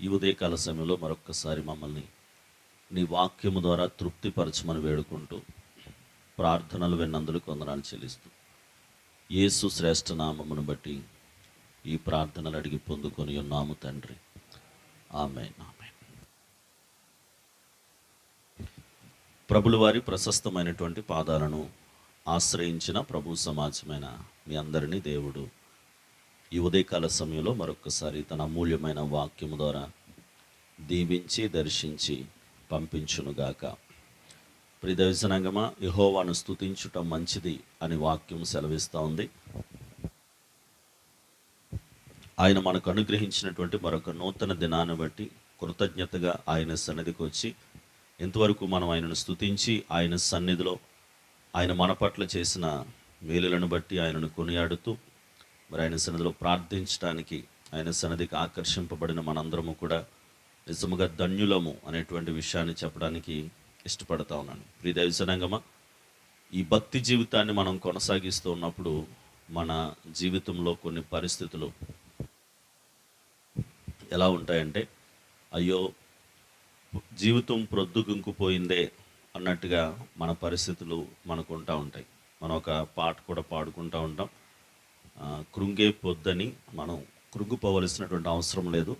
ఈ ఉదయకాల సమయంలో మరొక్కసారి మమ్మల్ని నీ వాక్యము ద్వారా తృప్తిపరచమని వేడుకుంటూ ప్రార్థనలు విన్నందుకు వందనాలు చెల్లిస్తూ యేసు శ్రేష్ఠ నామమును బట్టి ఈ ప్రార్థనలు అడిగి పొందుకొని ఉన్నాము తండ్రి. ఆమె ఆమె ప్రభుల వారి ప్రశస్తమైనటువంటి పాదాలను ఆశ్రయించిన ప్రభు సమాజమైన మీ అందరినీ దేవుడు ఈ ఉదయకాల సమయంలో మరొకసారి తన అమూల్యమైన వాక్యము ద్వారా దీవించి దర్శించి పంపించునుగాక. ప్రిదర్శనంగమా యహోవాను స్తుతించుట మంచిది అని వాక్యం సెలవిస్తూ ఉంది. ఆయన మనకు అనుగ్రహించినటువంటి మరొక నూతన దినాన్ని బట్టి కృతజ్ఞతగా ఆయన సన్నిధికి వచ్చి ఇంతవరకు మనం ఆయనను స్తుతించి ఆయన సన్నిధిలో ఆయన మన పట్ల చేసిన మేలులను బట్టి ఆయనను కొనియాడుతూ మరి ఆయన సన్నిధిలో ప్రార్థించడానికి ఆయన సన్నిధికి ఆకర్షింపబడిన మనందరము కూడా నిజముగా ధన్యులము అనేటువంటి విషయాన్ని చెప్పడానికి ఇష్టపడతా ఉన్నాను. ప్రియదేవి దైవజనాంగమా ఈ భక్తి జీవితాన్ని మనం కొనసాగిస్తూ ఉన్నప్పుడు మన జీవితంలో కొన్ని పరిస్థితులు ఎలా ఉంటాయంటే అయ్యో జీవితం ప్రొద్దుగుంకుపోయిందే అన్నట్టుగా మన పరిస్థితులు మనకు ఉంటా ఉంటాయి. మనం ఒక పాట కూడా పాడుకుంటూ ఉంటాం. కృంగే పొద్దని మనం కృంగిపోవలసినటువంటి అవసరం లేదు.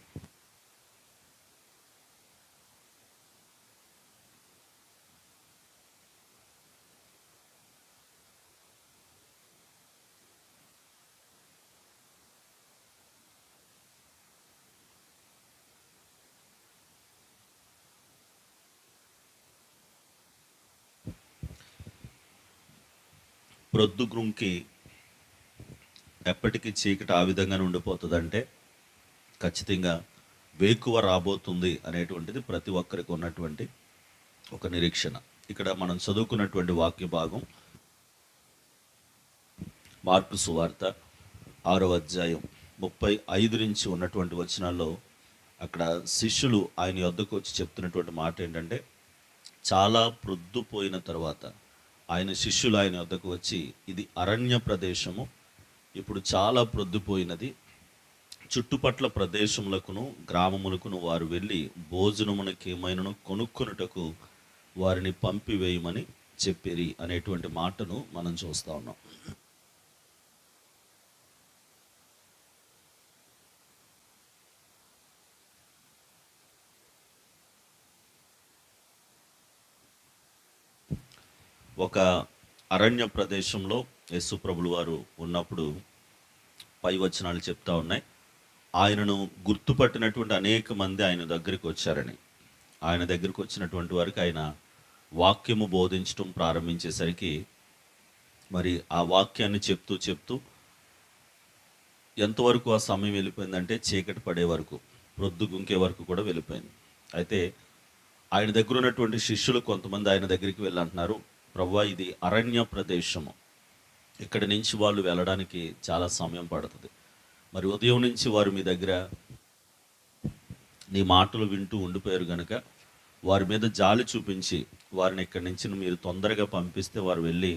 ప్రొద్దుగుంకి ఎప్పటికీ చీకటి ఆ విధంగానే ఉండిపోతుందంటే ఖచ్చితంగా వేకువ రాబోతుంది అనేటువంటిది ప్రతి ఒక్కరికి ఉన్నటువంటి ఒక నిరీక్షణ. ఇక్కడ మనం చదువుకున్నటువంటి వాక్య భాగం మార్కు సువార్త ఆరో అధ్యాయం ముప్పై ఐదు నుంచి ఉన్నటువంటి వచనాల్లో అక్కడ శిష్యులు ఆయన వద్దకు వచ్చి చెప్తున్నటువంటి మాట ఏంటంటే చాలా ప్రొద్దుపోయిన తర్వాత ఆయన శిష్యులు ఆయన వద్దకు వచ్చి ఇది అరణ్య ప్రదేశము ఇప్పుడు చాలా ప్రొద్దుపోయినది. చుట్టుపట్ల ప్రదేశములకును గ్రామములకును వారు వెళ్ళి భోజనమునకి ఏమైనా కొనుక్కొనుటకు వారిని పంపివేయమని చెప్పిరి అనేటువంటి మాటను మనం చూస్తా ఉన్నాం. ఒక అరణ్య ప్రదేశంలో యేసు ప్రభులు వారు ఉన్నప్పుడు పై వచనాలు చెప్తా ఉన్నాయి. ఆయనను గుర్తుపట్టినటువంటి అనేక మంది ఆయన దగ్గరికి వచ్చారని. ఆయన దగ్గరికి వచ్చినటువంటి వారికి ఆయన వాక్యము బోధించడం ప్రారంభించేసరికి మరి ఆ వాక్యాన్ని చెప్తూ చెప్తూ ఎంతవరకు ఆ సమయం వెళ్ళిపోయిందంటే చీకటి పడే వరకు రొద్దు గుంకే వరకు కూడా వెళ్ళిపోయింది. అయితే ఆయన దగ్గర ఉన్నటువంటి శిష్యులు కొంతమంది ఆయన దగ్గరికి వెళ్ళంటున్నారు ప్రవ్వా ఇది అరణ్య ప్రదేశము. ఇక్కడి నుంచి వాళ్ళు వెళ్ళడానికి చాలా సమయం పడుతుంది. మరి ఉదయం నుంచి వారు మీ దగ్గర నీ మాటలు వింటూ ఉండిపోయారు గనుక వారి మీద జాలి చూపించి వారిని ఇక్కడి నుంచి మీరు తొందరగా పంపిస్తే వారు వెళ్ళి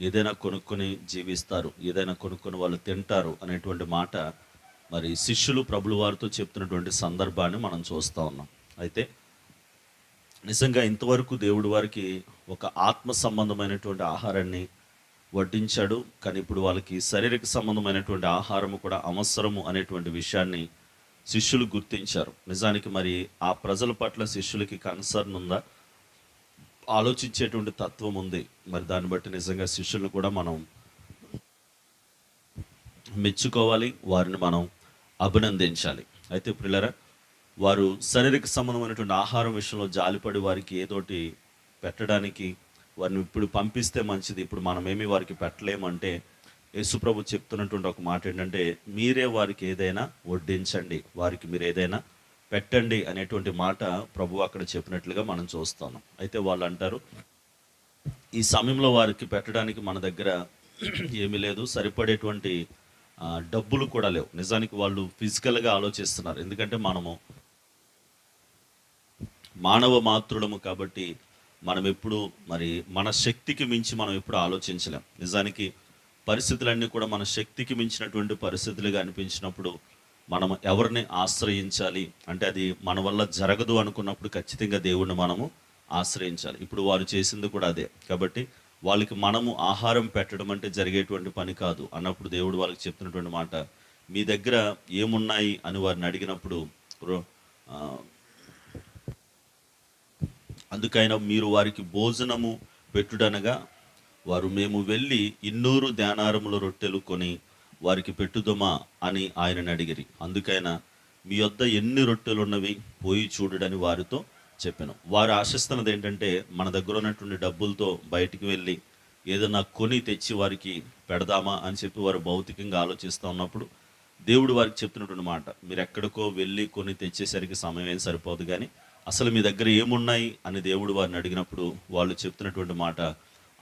ఏదైనా కొనుక్కొని జీవిస్తారు ఏదైనా కొనుక్కొని వాళ్ళు తింటారు అనేటువంటి మాట మరి శిష్యులు ప్రభులు వారితో చెప్తున్నటువంటి సందర్భాన్ని మనం చూస్తూ ఉన్నాం. అయితే నిజంగా ఇంతవరకు దేవుడు వారికి ఒక ఆత్మ సంబంధమైనటువంటి ఆహారాన్ని వడ్డించాడు. కానీ ఇప్పుడు వాళ్ళకి శారీరక సంబంధమైనటువంటి ఆహారము కూడా అవసరము అనేటువంటి విషయాన్ని శిష్యులు గుర్తించారు. నిజానికి మరి ఆ ప్రజల పట్ల శిష్యులకి కన్సర్న్ ఉందా? ఆలోచించేటువంటి తత్వం ఉంది. మరి దాన్ని బట్టి నిజంగా శిష్యులను కూడా మనం మెచ్చుకోవాలి. వారిని మనం అభినందించాలి. అయితే పిల్లరా వారు శారీరక సంబంధమైనటువంటి ఆహారం విషయంలో జాలిపడి వారికి ఏదోటి పెట్టడానికి వారిని ఇప్పుడు పంపిస్తే మంచిది. ఇప్పుడు మనమేమి వారికి పెట్టలేమంటే యేసుప్రభు చెప్తున్నటువంటి ఒక మాట ఏంటంటే మీరే వారికి ఏదైనా వడ్డించండి. వారికి మీరు ఏదైనా పెట్టండి అనేటువంటి మాట ప్రభు అక్కడ చెప్పినట్లుగా మనం చూస్తాం అయితే వాళ్ళు అంటారు ఈ సమయంలో వారికి పెట్టడానికి మన దగ్గర ఏమీ లేదు. సరిపడేటువంటి డబ్బులు కూడా లేవు. నిజానికి వాళ్ళు ఫిజికల్గా ఆలోచిస్తున్నారు. ఎందుకంటే మనము మానవ మాతృడము కాబట్టి మనం ఎప్పుడు మరి మన శక్తికి మించి మనం ఎప్పుడు ఆలోచించలేం. నిజానికి పరిస్థితులన్నీ కూడా మన శక్తికి మించినటువంటి పరిస్థితులుగా అనిపించినప్పుడు మనం ఎవరిని ఆశ్రయించాలి? అంటే అది మన వల్ల జరగదు అనుకున్నప్పుడు ఖచ్చితంగా దేవుణ్ణి మనము ఆశ్రయించాలి. ఇప్పుడు వారు చేసింది కూడా అదే. కాబట్టి వాళ్ళకి మనము ఆహారం పెట్టడం అంటే జరిగేటువంటి పని కాదు. అన్నప్పుడు దేవుడు వాళ్ళకి చెప్తున్నటువంటి మాట మీ దగ్గర ఏమున్నాయి? అని వారిని అడిగినప్పుడు అందుకైనా మీరు వారికి భోజనము పెట్టుడనగా వారు మేము వెళ్ళి ఇన్నూరు ధ్యానారముల రొట్టెలు కొని వారికి పెట్టుదమా అని ఆయనని అడిగిరి. అందుకైనా మీ యొద్ద ఎన్ని రొట్టెలు ఉన్నవి పోయి చూడడని వారితో చెప్పాను. వారు ఆశిస్తున్నది ఏంటంటే మన దగ్గర ఉన్నటువంటి డబ్బులతో బయటికి వెళ్ళి ఏదైనా కొని తెచ్చి వారికి పెడదామా అని చెప్పి వారు భౌతికంగా ఆలోచిస్తూ ఉన్నప్పుడు దేవుడు వారికి చెప్తున్నటువంటి మాట మీరు ఎక్కడికో వెళ్ళి కొని తెచ్చేసరికి సమయం ఏం సరిపోదు కానీ అసలు మీ దగ్గర ఏమున్నాయి అని దేవుడు వారిని అడిగినప్పుడు వాళ్ళు చెప్తున్నటువంటి మాట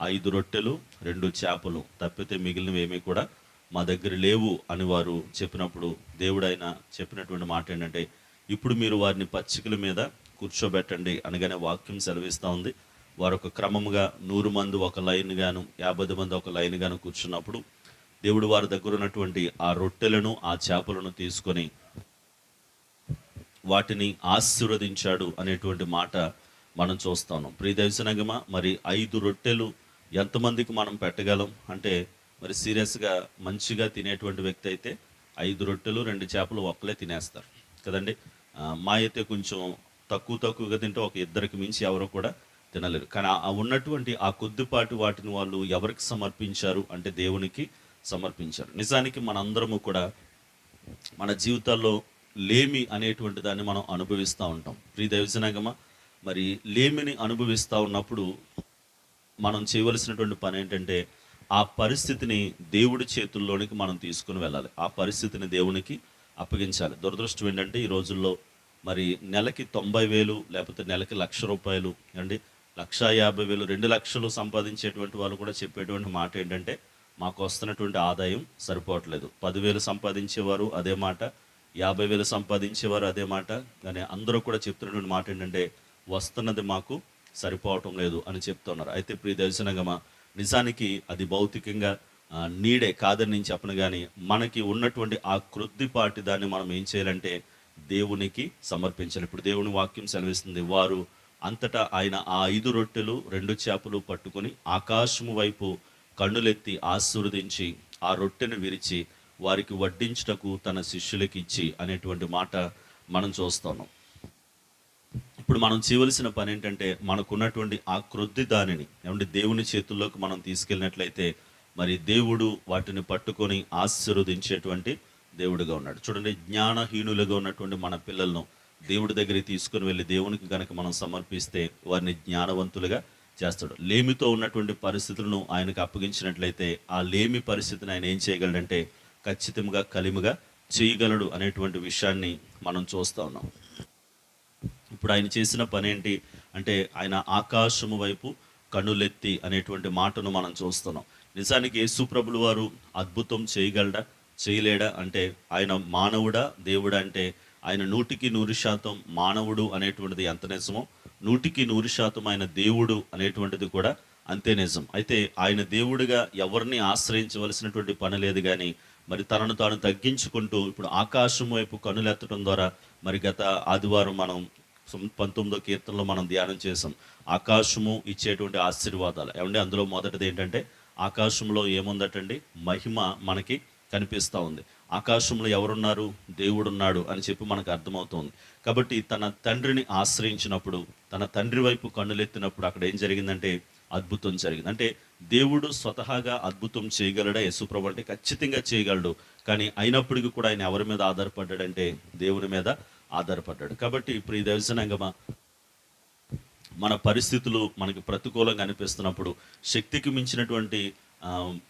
ఐదు రొట్టెలు రెండు చేపలు తప్పితే మిగిలినవి ఏమీ కూడా మా దగ్గర లేవు అని వారు చెప్పినప్పుడు దేవుడు ఆయన చెప్పినటువంటి మాట ఏంటంటే ఇప్పుడు మీరు వారిని పచ్చికల మీద కూర్చోబెట్టండి అనగానే వాక్యం సెలవిస్తూ ఉంది. వారు ఒక క్రమముగా నూరు మంది ఒక లైన్ గాను యాభై మంది ఒక లైన్ గాను కూర్చున్నప్పుడు దేవుడు వారి దగ్గర ఉన్నటువంటి ఆ రొట్టెలను ఆ చేపలను తీసుకొని వాటిని ఆశీర్వదించాడు అనేటువంటి మాట మనం చూస్తాను. ప్రియదర్శనగమ మరి ఐదు రొట్టెలు ఎంతమందికి మనం పెట్టగలం? అంటే మరి సీరియస్గా మంచిగా తినేటువంటి వ్యక్తి అయితే ఐదు రొట్టెలు రెండు చేపలు ఒక్కలే తినేస్తారు. కదండి? మా అయితే కొంచెం తక్కువ తక్కువగా తింటే ఒక ఇద్దరికి మించి ఎవరు కూడా తినలేరు. కానీ ఆ ఉన్నటువంటి ఆ కొద్దిపాటి వాటిని వాళ్ళు ఎవరికి సమర్పించారు అంటే దేవునికి సమర్పించారు. నిజానికి మనందరము కూడా మన జీవితాల్లో లేమి అనేటువంటి దాన్ని మనం అనుభవిస్తూ ఉంటాం. ప్రియ దైవజనగమ మరి లేమిని అనుభవిస్తూ ఉన్నప్పుడు మనం చేయవలసినటువంటి పని ఏంటంటే ఆ పరిస్థితిని దేవుడి చేతుల్లోనికి మనం తీసుకుని వెళ్ళాలి. ఆ పరిస్థితిని దేవునికి అప్పగించాలి. దురదృష్టం ఏంటంటే ఈ రోజుల్లో మరి నెలకి తొంభై వేలు లేకపోతే నెలకి లక్ష రూపాయలు అండి లక్ష యాభై వేలు రెండు లక్షలు సంపాదించేటువంటి వాళ్ళు కూడా చెప్పేటువంటి మాట ఏంటంటే మాకు వస్తున్నటువంటి ఆదాయం సరిపోవట్లేదు. పదివేలు సంపాదించేవారు అదే మాట యాభై వేలు సంపాదించేవారు అదే మాట. కానీ అందరూ కూడా చెప్తున్నటువంటి మాట ఏంటంటే వస్తున్నది మాకు సరిపోవటం లేదు అని చెప్తున్నారు. అయితే ప్రియ దర్శనంగమా నిజానికి అది భౌతికంగా నీడే కాదని నేను చెప్పను కానీ మనకి ఉన్నటువంటి ఆ కృద్దిపాటి దాన్ని మనం ఏం చేయాలంటే దేవునికి సమర్పించాలి. ఇప్పుడు దేవుని వాక్యం సెలవిస్తుంది వారు అంతటా ఆయన ఆ ఐదు రొట్టెలు రెండు చేపలు పట్టుకొని ఆకాశము వైపు కన్నులెత్తి ఆశీర్వదించి ఆ రొట్టెను విరిచి వారికి వడ్డించుటకు తన శిష్యులకి ఇచ్చి అనేటువంటి మాట మనం చూస్తాను. ఇప్పుడు మనం చేయవలసిన పని ఏంటంటే మనకున్నటువంటి ఆ క్రొద్ది దానిని ఏమంటే దేవుని చేతుల్లోకి మనం తీసుకెళ్ళినట్లయితే మరి దేవుడు వాటిని పట్టుకొని ఆశీర్వదించేటువంటి దేవుడుగా ఉన్నాడు. చూడండి జ్ఞానహీనులుగా ఉన్నటువంటి మన పిల్లలను దేవుడి దగ్గరికి తీసుకుని వెళ్ళి దేవునికి కనుక మనం సమర్పిస్తే వారిని జ్ఞానవంతులుగా చేస్తాడు. లేమితో ఉన్నటువంటి పరిస్థితులను ఆయనకు అప్పగించినట్లయితే ఆ లేమి పరిస్థితిని ఆయన ఏం చేయగలడంటే ఖచ్చితంగా కలిమిగా చేయగలడు అనేటువంటి విషయాన్ని మనం చూస్తూ ఉన్నాం. ఇప్పుడు ఆయన చేసిన పని ఏంటి అంటే ఆయన ఆకాశము వైపు కనులెత్తి అనేటువంటి మాటను మనం చూస్తున్నాం. నిజానికి యేసుప్రభులు వారు అద్భుతం చేయగలడా? చేయలేడా? అంటే ఆయన మానవుడా? దేవుడా? అంటే ఆయన నూటికి నూరు శాతం మానవుడు అనేటువంటిది ఎంత నిజమో నూటికి నూరు శాతం ఆయన దేవుడు అనేటువంటిది కూడా అంతే నిజం. అయితే ఆయన దేవుడిగా ఎవరిని ఆశ్రయించవలసినటువంటి పని లేదు కానీ మరి తనను తాను తగ్గించుకుంటూ ఇప్పుడు ఆకాశం వైపు కనులెత్తడం ద్వారా మరి గత ఆదివారం మనం పంతొమ్మిదో కీర్తనలో మనం ధ్యానం చేసాం ఆకాశము ఇచ్చేటువంటి ఆశీర్వాదాలు. ఏమంటే అందులో మొదటిది ఏంటంటే ఆకాశంలో ఏముందటండి? మహిమ మనకి కనిపిస్తూ ఉంది. ఆకాశంలో ఎవరున్నారు? దేవుడున్నాడు అని చెప్పి మనకు అర్థమవుతోంది. కాబట్టి తన తండ్రిని ఆశ్రయించినప్పుడు తన తండ్రి వైపు కన్నులెత్తినప్పుడు అక్కడ ఏం జరిగిందంటే అద్భుతం జరిగింది. అంటే దేవుడు స్వతహాగా అద్భుతం చేయగలడా? యశుప్రభు అంటే ఖచ్చితంగా చేయగలడు. కానీ అయినప్పటికీ కూడా ఆయన ఎవరి మీద ఆధారపడ్డాడంటే దేవుని మీద ఆధారపడ్డాడు. కాబట్టి ఇప్పుడు ఈ దర్శనంగమా మన పరిస్థితులు మనకి ప్రతికూలంగా అనిపిస్తున్నప్పుడు శక్తికి మించినటువంటి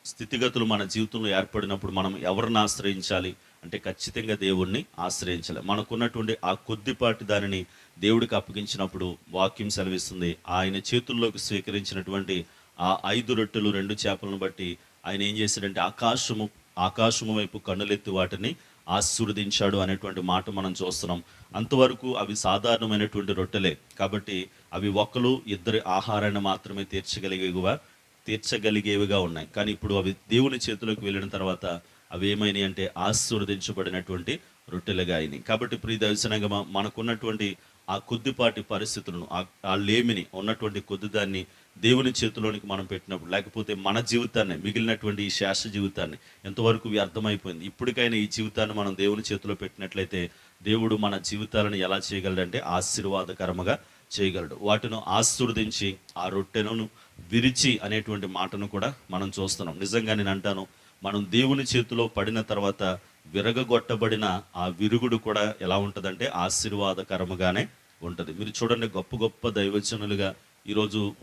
స్థితిగతులు మన జీవితంలో ఏర్పడినప్పుడు మనం ఎవరిని ఆశ్రయించాలి? అంటే ఖచ్చితంగా దేవుణ్ణి ఆశ్రయించాలి. మనకున్నటువంటి ఆ కొద్దిపాటి దానిని దేవుడికి అప్పగించినప్పుడు వాక్యం సెలవిస్తుంది. ఆయన చేతుల్లోకి స్వీకరించినటువంటి ఆ ఐదు రొట్టెలు రెండు చేపలను బట్టి ఆయన ఏం చేశాడంటే ఆకాశము ఆకాశము వైపు కన్నులెత్తి వాటిని ఆశీర్వదించాడు అనేటువంటి మాట మనం చూస్తున్నాం. అంతవరకు అవి సాధారణమైనటువంటి రొట్టెలే. కాబట్టి అవి ఒకరు ఇద్దరి ఆహారాన్ని మాత్రమే తీర్చగలిగేవిగా తీర్చగలిగేవిగా ఉన్నాయి. కానీ ఇప్పుడు అవి దేవుని చేతిలోకి వెళ్ళిన తర్వాత అవి ఏమైనాయి అంటే ఆశీర్వదించబడినటువంటి రొట్టెలుగా అయినాయి. కాబట్టి ప్రియ దర్శనంగా మనకున్నటువంటి ఆ కొద్దిపాటి పరిస్థితులను ఆ- లేమిని ఉన్నటువంటి కొద్దిదాన్ని దేవుని చేతిలోనికి మనం పెట్టినప్పుడు లేకపోతే మన జీవితాన్ని మిగిలినటువంటి ఈ శాస్త్ర జీవితాన్ని ఎంతవరకు వ్యర్థమైపోయింది? ఇప్పటికైనా ఈ జీవితాన్ని మనం దేవుని చేతిలో పెట్టినట్లయితే దేవుడు మన జీవితాలను ఎలా చేయగలడంటే ఆశీర్వాదకరముగా చేయగలడు. వాటిని ఆశీర్వదించి ఆ రొట్టెను విరిచి అనేటువంటి మాటను కూడా మనం చూస్తున్నాం. నిజంగా నేను అంటాను మనం దేవుని చేతిలో పడిన తర్వాత విరగగొట్టబడిన ఆ విరుగుడు కూడా ఎలా ఉంటుందంటే ఆశీర్వాదకరముగానే ఉంటుంది. మీరు చూడండి గొప్ప గొప్ప దైవజనులుగా ఈరోజు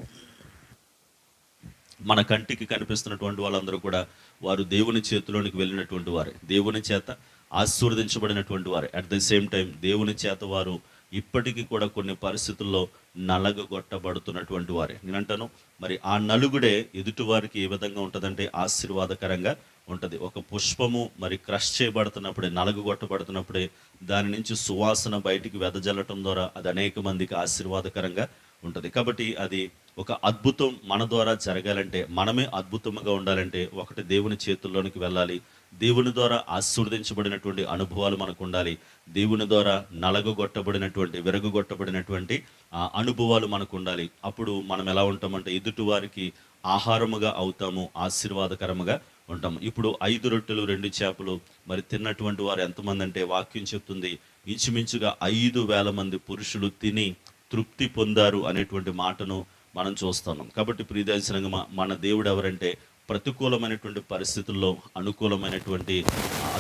మన కంటికి కనిపిస్తున్నటువంటి వాళ్ళందరూ కూడా వారు దేవుని చేతిలోనికి వెళ్ళినటువంటి వారే. దేవుని చేత ఆశీర్వదించబడినటువంటి వారే. అట్ ద సేమ్ టైం దేవుని చేత వారు ఇప్పటికీ కూడా కొన్ని పరిస్థితుల్లో నలగగొట్టబడుతున్నటువంటి వారే. నేనంటాను మరి ఆ నలుగుడే ఎదుటివారికి ఏ విధంగా ఉంటుందంటే ఆశీర్వాదకరంగా ఉంటుంది. ఒక పుష్పము మరి క్రష్ చేయబడుతున్నప్పుడే నలగగొట్టబడుతున్నప్పుడే దాని నుంచి సువాసన బయటికి వెదజల్లటం ద్వారా అది అనేక మందికి ఆశీర్వాదకరంగా ఉంటుంది. కాబట్టి అది ఒక అద్భుతం మన ద్వారా జరగాలంటే మనమే అద్భుతంగా ఉండాలంటే ఒకటి దేవుని చేతుల్లోనికి వెళ్ళాలి. దేవుని ద్వారా ఆశీర్వదించబడినటువంటి అనుభవాలు మనకు ఉండాలి దేవుని ద్వారా నలగగొట్టబడినటువంటి విరగొట్టబడినటువంటి ఆ అనుభవాలు మనకు ఉండాలి అప్పుడు మనం ఎలా ఉంటామంటే ఎదుటి వారికి ఆహారముగా అవుతాము ఆశీర్వాదకరముగా ఉంటాము. ఇప్పుడు ఐదు రొట్టెలు రెండు చేపలు మరి తిన్నటువంటి వారు ఎంతమంది అంటే వాక్యం చెప్తుంది ఇంచుమించుగా ఐదు వేల మంది పురుషులు తిని తృప్తి పొందారు అనేటువంటి మాటను మనం చూస్తున్నాం. కాబట్టి ప్రియదర్శనంగా మన దేవుడు ఎవరంటే ప్రతికూలమైనటువంటి పరిస్థితుల్లో అనుకూలమైనటువంటి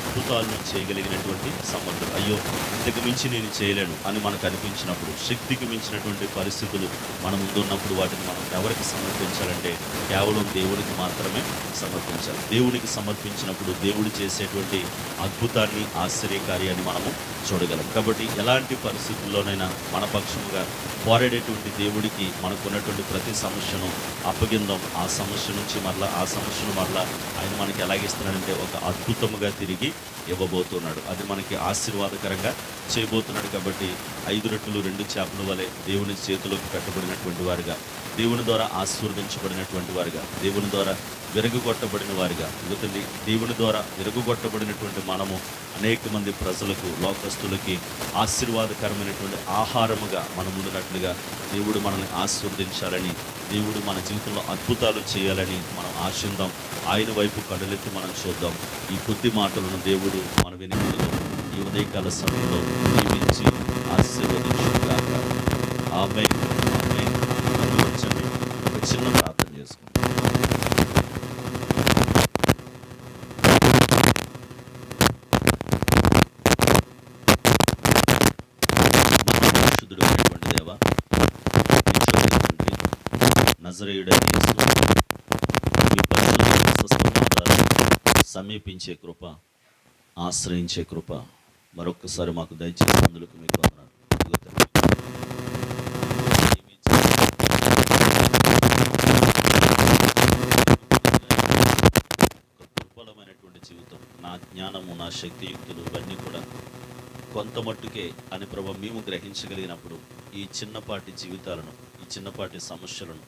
అద్భుతాలను చేయగలిగినటువంటి సమర్థుడు. అయ్యో ఇంతకు మించి నేను చేయలేను అని మనకు అనిపించినప్పుడు శక్తికి మించినటువంటి పరిస్థితులు మన ముందున్నప్పుడు వాటిని మనం ఎవరికి సమర్పించాలంటే కేవలం దేవునికి మాత్రమే సమర్పించాలి. దేవునికి సమర్పించినప్పుడు దేవుడు చేసేటువంటి అద్భుతాన్ని ఆశ్చర్యకార్యాన్ని మనము చూడగలం. కాబట్టి ఎలాంటి పరిస్థితుల్లోనైనా మన పక్షముగా పోరాడేటువంటి దేవుడికి మనకున్నటువంటి ప్రతి సమస్యను అప్పగిందాం. ఆ సమస్య నుంచి మరలా ఆ సమస్యను మరలా ఆయన మనకి ఎలాగిస్తున్నాడంటే ఒక అద్భుతముగా తిరిగి ఇవ్వబోతున్నాడు. అది మనకి ఆశీర్వాదకరంగా చేయబోతున్నాడు కాబట్టి ఐదు రెట్లు రెండు చేపల వలె దేవుని చేతిలోకి పెట్టబడినటువంటి వారుగా దేవుని ద్వారా ఆశీర్వదించబడినటువంటి వారుగా దేవుని ద్వారా విరగొట్టబడిన వారిగా. ఇవతండి దేవుని ద్వారా విరగొట్టబడినటువంటి మనము అనేక మంది ప్రజలకు లోకస్తులకి ఆశీర్వాదకరమైనటువంటి ఆహారముగా మనం ఉండినట్లుగా దేవుడు మనల్ని ఆశీర్వదించాలని దేవుడు మన జీవితంలో అద్భుతాలు చేయాలని మనం ఆశిందాం. ఆయన వైపు కడలెత్తి మనం చూద్దాం. ఈ కొద్ది మాటలను దేవుడు మన వెనుకలో ఈ ఉదయకాల సమయంలో దీవించి ఆశీర్వదించుగాక ఆమె ఒక ప్రార్థన చేసుకుంటాం పరిశుద్ధుడు అయినటువంటి దేవ నజరేయుడైన మీ సమీపించే కృప ఆశ్రయించే కృప మరొక్కసారి మాకు దయచేసి అందులకు మీకు వందనాలు. ఇదిగో తండ్రి. ఒక దుర్బలమైనటువంటి జీవితం నా జ్ఞానము నా శక్తియుక్తులు ఇవన్నీ కూడా కొంత మట్టుకే అని ప్రభ మేము గ్రహించగలిగినప్పుడు ఈ చిన్నపాటి జీవితాలను ఈ చిన్నపాటి సమస్యలను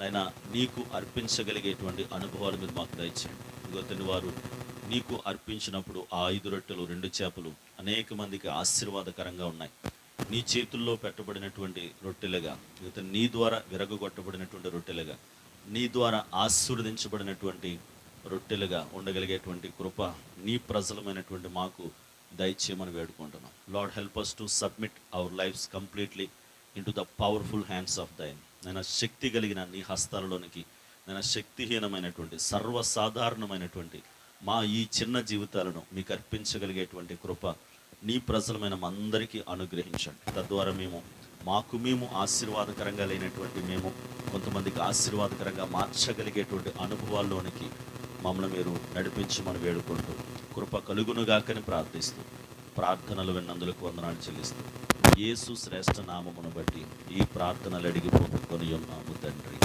నైనా నీకు అర్పించగలిగేటువంటి అనుభవాలు మీరు మాకు దయచేయండి. వారు నీకు అర్పించినప్పుడు ఆ ఐదు రొట్టెలు రెండు చేపలు అనేక మందికి ఆశీర్వాదకరంగా ఉన్నాయి. నీ చేతుల్లో పెట్టబడినటువంటి రొట్టెలుగా నీ ద్వారా విరగొట్టబడినటువంటి రొట్టెలుగా నీ ద్వారా ఆశీర్వదించబడినటువంటి రొట్టెలుగా ఉండగలిగేటువంటి కృప నీ ప్రజలమైనటువంటి మాకు దయచేయమని వేడుకుంటున్నాం. Lord help us to submit our lifes completely into the powerful hands of thine నేను శక్తి కలిగిన నీ హస్తాలలోనికి నేను శక్తిహీనమైనటువంటి సర్వసాధారణమైనటువంటి మా ఈ చిన్న జీవితాలను మీకు అర్పించగలిగేటువంటి కృప నీ ప్రజలమైన అందరికీ అనుగ్రహించండి. తద్వారా మేము మాకు మేము ఆశీర్వాదకరంగా లేనటువంటి మేము కొంతమందికి ఆశీర్వాదకరంగా మార్చగలిగేటువంటి అనుభవాల్లోనికి మమ్మల్ని మీరు నడిపించి మనం వేడుకుంటూ కృప కలుగునుగాకని ప్రార్థిస్తూ ప్రార్థనలు విన్నందులకు వందనాలు చెల్లిస్తూ యేసు శ్రేష్ఠ నామమును బట్టి ఈ ప్రార్థనలు అడిగి పొందుకొని ఉన్నాము తండ్రి.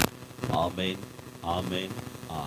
ఆమెన్ ఆమెన్ ఆ